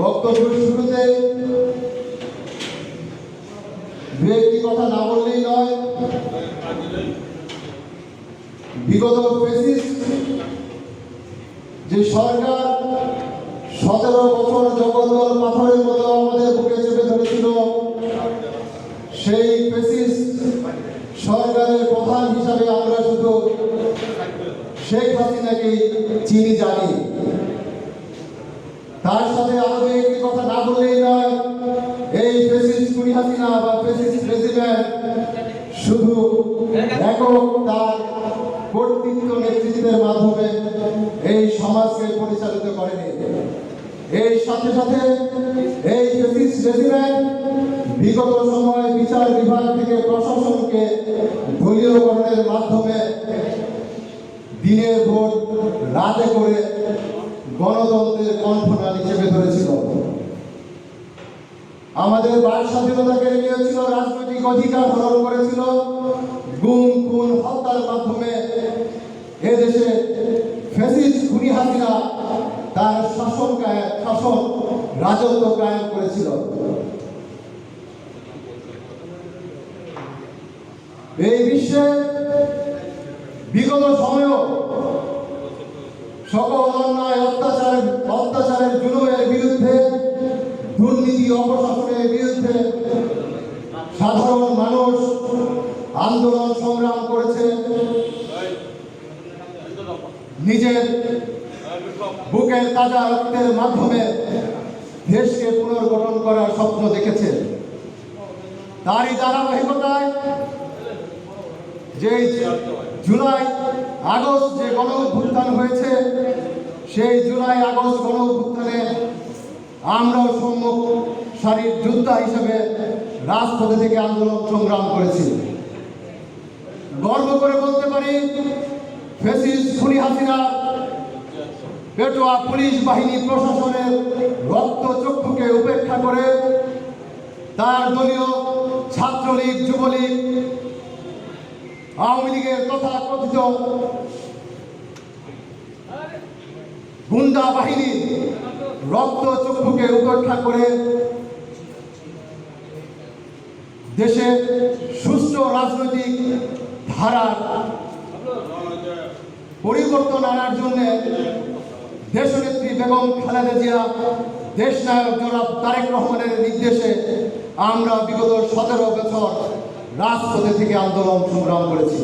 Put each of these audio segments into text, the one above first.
বক্তব্যের শুরুতে দু একটি কথা না বললেই নয়। বিগত ফেসিস্ট যে সরকার সতেরো বছর জগদ্দল পাথরের মতো আমাদের বুকে চেপে ধরেছিল, সেই ফেসিস্ট সরকারের প্রধান হিসাবে আমরা শুধু শেখ হাসিনাকে চিনি, জানি। তার কর্তৃত্ব নেতৃত্বের মাধ্যমে এই সমাজকে পরিচালিত করেনি এই সাথে সাথে এই বিগত সময়ে বিচার বিভাগ থেকে প্রশাসনকে দলীয়করণের মাধ্যমে দিনের ভোট রাতে করে গণতন্ত্রের কণ্ঠনালী চেপে ধরেছিল। আমাদের বাক স্বাধীনতা কেড়ে নিয়েছিল রাজনৈতিক অধিকার হরণ করেছিল এদেশে ফেসিস খুনি হাসিনা তার শাসন শাসন রাজত্ব কায়েম করেছিল। এই বিশ্বে বিগত সময়েও সকল অন্যায়, অত্যাচার অত্যাচারের জুলুমের বিরুদ্ধে, দুর্নীতি, অপশাসনের বিরুদ্ধে সাধারণ মানুষ আন্দোলন, সংগ্রাম নিজের বুকের তাজা রক্তের মাধ্যমে দেশকে পুনর্গঠন করার স্বপ্ন দেখেছে। তারই ধারাবাহিকতায় যে জুলাই আগস্ট যে গণ অভ্যুত্থান হয়েছে, সেই জুলাই আগস্ট গণ অভ্যুত্থানে আমরাও সম্মুখ সারির যোদ্ধা হিসেবে রাজপথে থেকে আন্দোলন সংগ্রাম করেছি। গর্ব করে বলতে পারি ফেসিস খুনি হাসিনা পেটোয়া পুলিশ বাহিনী প্রশাসনের রক্ত চক্ষুকে উপেক্ষা করে তার দলীয় ছাত্রলীগ, যুবলীগ, আওয়ামী লীগের তথা কথিত গুন্ডা বাহিনী রক্ত চক্ষুকে উপেক্ষা করে দেশে সুস্থ রাজনৈতিক ধারা পরিবর্তন আনার জন্য দেশনেত্রী বেগম খালেদা জিয়া, দেশ নায়ক জনাব তারেক রহমানের নির্দেশে আমরা বিগত সতেরো বছর রাজপথে থেকে আন্দোলন সংগ্রাম করেছি।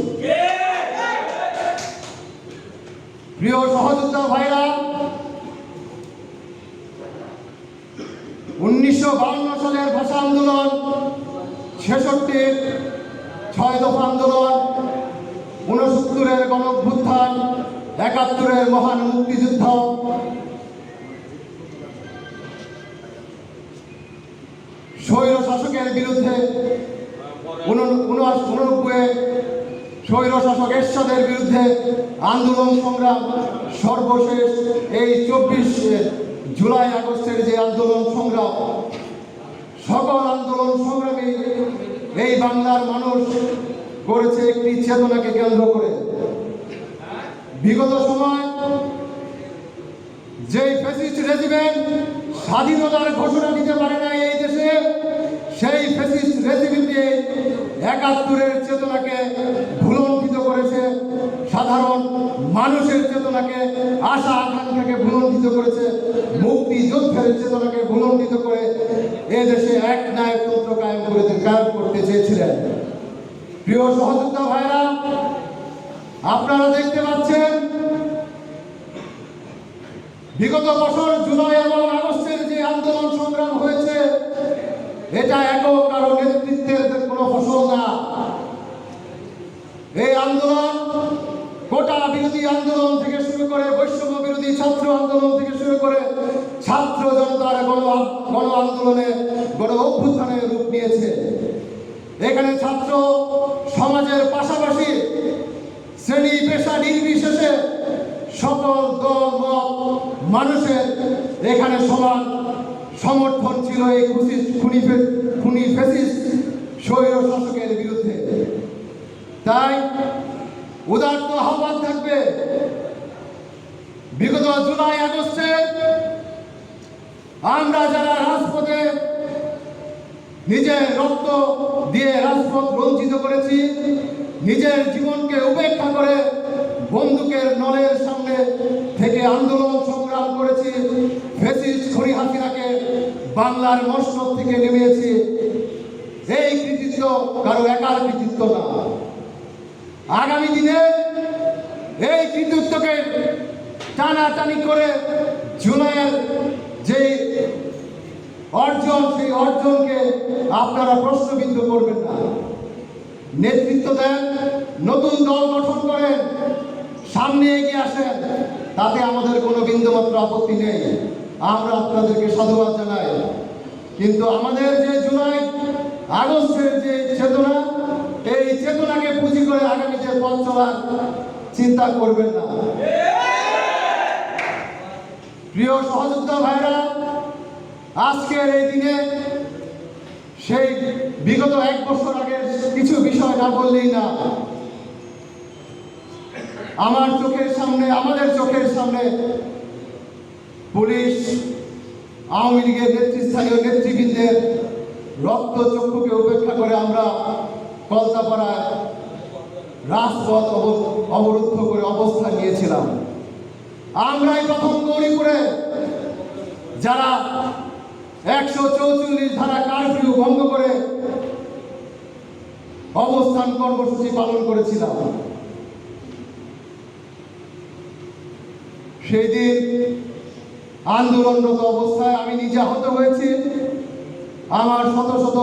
প্রিয় সহযোদ্ধা ভাইরা, উনিশশো সালের ভাষা আন্দোলন, ছেষট্টির ছয় দফা আন্দোলন ঊনসত্তরের গণভ্যুত্থান, একাত্তরের মহান মুক্তিযুদ্ধ। স্বৈর শাসকের বিরুদ্ধে উননব্বই স্বৈর শাসক এরশাদের বিরুদ্ধে আন্দোলন সংগ্রাম সর্বশেষ এই চব্বিশ জুলাই আগস্টের যে আন্দোলন সংগ্রাম, সকল আন্দোলন সংগ্রামে এই বাংলার মানুষ করেছে একটি চেতনাকে কেন্দ্র করে। বিগত সময় যেই ফ্যাসিস্ট রেজিমেন্ট স্বাধীনতার ঘোষণা দিতে পারে না এই দেশে, সেই ফ্যাসিস্ট রেজিমেন্টে একাত্তরের চেতনাকে ভুলণ্ঠিত করেছে, সাধারণ মানুষের চেতনাকে, আশা আকাঙ্ক্ষাকে ভুলণ্ঠিত করেছে, মুক্তিযুদ্ধের চেতনাকে ভুলণ্ঠিত করে এ দেশে এক নায়কতন্ত্র কায়েম করে কায়েম করতে চেয়েছিলেন। প্রিয় সহযোদ্ধা ভাইরা, আপনারা দেখতে পাচ্ছেন, বিগত বছর জুলাই এবং আগস্টের যে আন্দোলন সংগ্রাম হয়েছে, এটা একক কারও নেতৃত্বের কোনো ফসল না। এই আন্দোলন কোটা বিরোধী আন্দোলন থেকে শুরু করে বৈষম্য বিরোধী ছাত্র আন্দোলন থেকে শুরু করে ছাত্র জনতার গণ গণ আন্দোলনে গণ অভ্যুত্থানের রূপ নিয়েছে। এখানে ছাত্র সমাজের পাশাপাশি শ্রেণি পেশা নির্বিশেষে সকল দল মানুষের এখানে সমান সমর্থন ছিল এই খুনি খুনি ফেসিস স্বৈর শাসকের বিরুদ্ধে। তাই উদার্ত আহ্বান থাকবে। বিগত জুলাই আগস্টে আমরা যারা রাজপথে নিজের রক্ত দিয়ে রাজপথ রঞ্জিত করেছি। নিজের জীবনকে উপেক্ষা করে বন্দুকের নলের সামনে থেকে আন্দোলন সংগ্রাম করেছি। ফেসিস্ট খড়ি হাসিনাকে বাংলার মসনদ থেকে নেমেছি। এই কৃতিত্ব কারও একার কৃতিত্ব না। আগামী দিনে এই কৃতিত্বকে টানাটানি করে জুলাইয়ের যে অর্জন, সেই অর্জনকে আপনারা প্রশ্নবিদ্ধ করবেন না। নেতৃত্ব দেন, নতুন দল গঠন করেন, সামনে এগিয়ে আসেন। তাতে আমাদের কোনো বিন্দুমাত্র আপত্তি নেই। আমরা আপনাদেরকে সাধুবাদ জানাই। কিন্তু আমাদের যে জুলাই আগস্টের যে চেতনা, এই চেতনাকে পুঁজি করে আগামীতে পথ চলার চিন্তা করবেন না। প্রিয় সহযোদ্ধা ভাইরা আজকের এই দিনে সেই বিগত এক বছর আগের কিছু বিষয় না বললেই না। আমার চোখের সামনে, আমাদের চোখের সামনে পুলিশ, আওয়ামী লীগের নেতৃস্থানীয় নেতৃবৃন্দের রক্ত চক্ষুকে উপেক্ষা করে আমরা কলতাপাড়ায় রাজপথ অব- অবরুদ্ধ করে অবস্থান নিয়েছিলাম। আমরাই প্রথম গৌরীপুরে যারা একশো চৌচল্লিশ ধারা কারফিউ ভঙ্গ করে অবস্থান কর্মসূচি পালন করেছিলাম। সেই দিন আন্দোলনরত অবস্থায় আমি নিজে আহত হয়েছি। আমার শত শত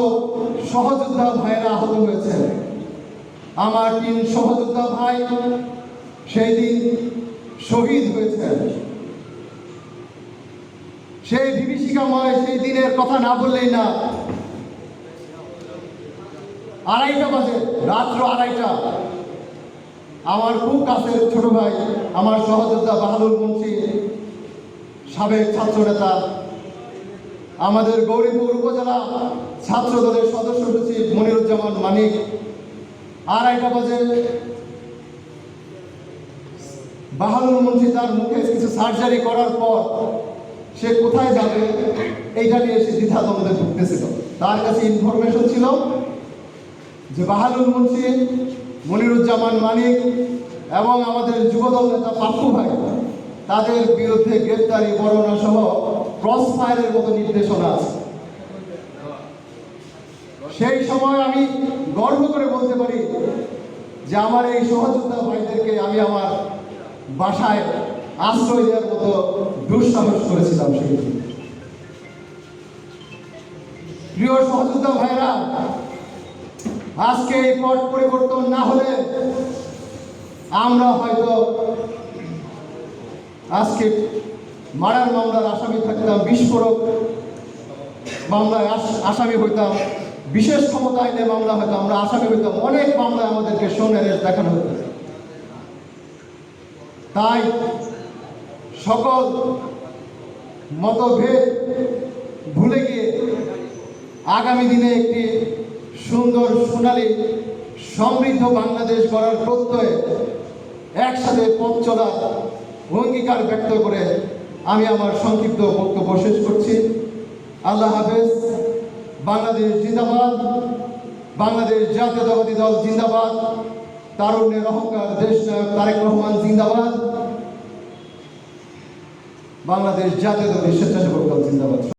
সহযোদ্ধা ভাইয়েরা আহত হয়েছে আমার তিন সহযোদ্ধা ভাই সেই দিন শহীদ হয়েছেন। সেই বিভীষিকাময় সেই দিনের কথা না বললেই না। আড়াইটা বাজে, রাত্র আড়াইটা। আমার খুব কাছের ছোট ভাই, আমার সহযোদ্ধা বাহাদুর মুন্সি, সাবেক ছাত্র নেতা আমাদের গৌরীপুর উপজেলা ছাত্র দলের সদস্য সচিব মনিরুজ্জামান মানিক। আড়াইটা বাজে, বাহাদুর মুন্সি তার মুখে কিছু সার্জারি করার পর সে কোথায় যাবে? এইটা নিয়ে সে দ্বিধাদ্বন্দ্বে ভুগতেছিল। তার কাছে ইনফরমেশন ছিল যে বাহাদুর মুন্সি, মনিরুজ্জামান মানিক এবং আমাদের যুবদল নেতা পাপ্পু ভাই, তাদের বিরুদ্ধে গ্রেফতারি বর্ণনা সহ ক্রস ফায়ারের মতো নির্দেশনা আছে। সেই সময় আমি গর্ব করে বলতে পারি যে আমার এই সহযোদ্ধা ভাইদেরকে আমি আমার বাসায় আশ্রয় দেওয়ার মতো দুঃসাহস করেছিলাম সেই প্রিয় সহযোদ্ধা ভাইরা, আজকে এই পট পরিবর্তন না হলে আমরা হয়তো আজকে মারার মামলার আসামি থাকতাম, বিস্ফোরক মামলায় আস- আসামি হইতাম, বিশেষ ক্ষমতা আইনে মামলা হয়তো আমরা আসামি হইতাম, অনেক মামলায় আমাদেরকে সোনের দেখানো হতো। তাই সকল মতভেদ ভুলে গিয়ে আগামী দিনে একটি সুন্দর সোনালী সমৃদ্ধ বাংলাদেশ গড়ার প্রত্যয়ে একসাথে পথ চলার অঙ্গীকার ব্যক্ত করে আমি আমার সংক্ষিপ্ত বক্তব্য শেষ করছি। আল্লাহ হাফেজ, বাংলাদেশ জিন্দাবাদ, বাংলাদেশ জাতীয়তাবাদী দল জিন্দাবাদ, তারুণ্যের অহংকার দেশ তারেক রহমান জিন্দাবাদ। বাংলাদেশ জাতীয় দলের স্বেচ্ছাসেবক দল জিন্দাবাদ।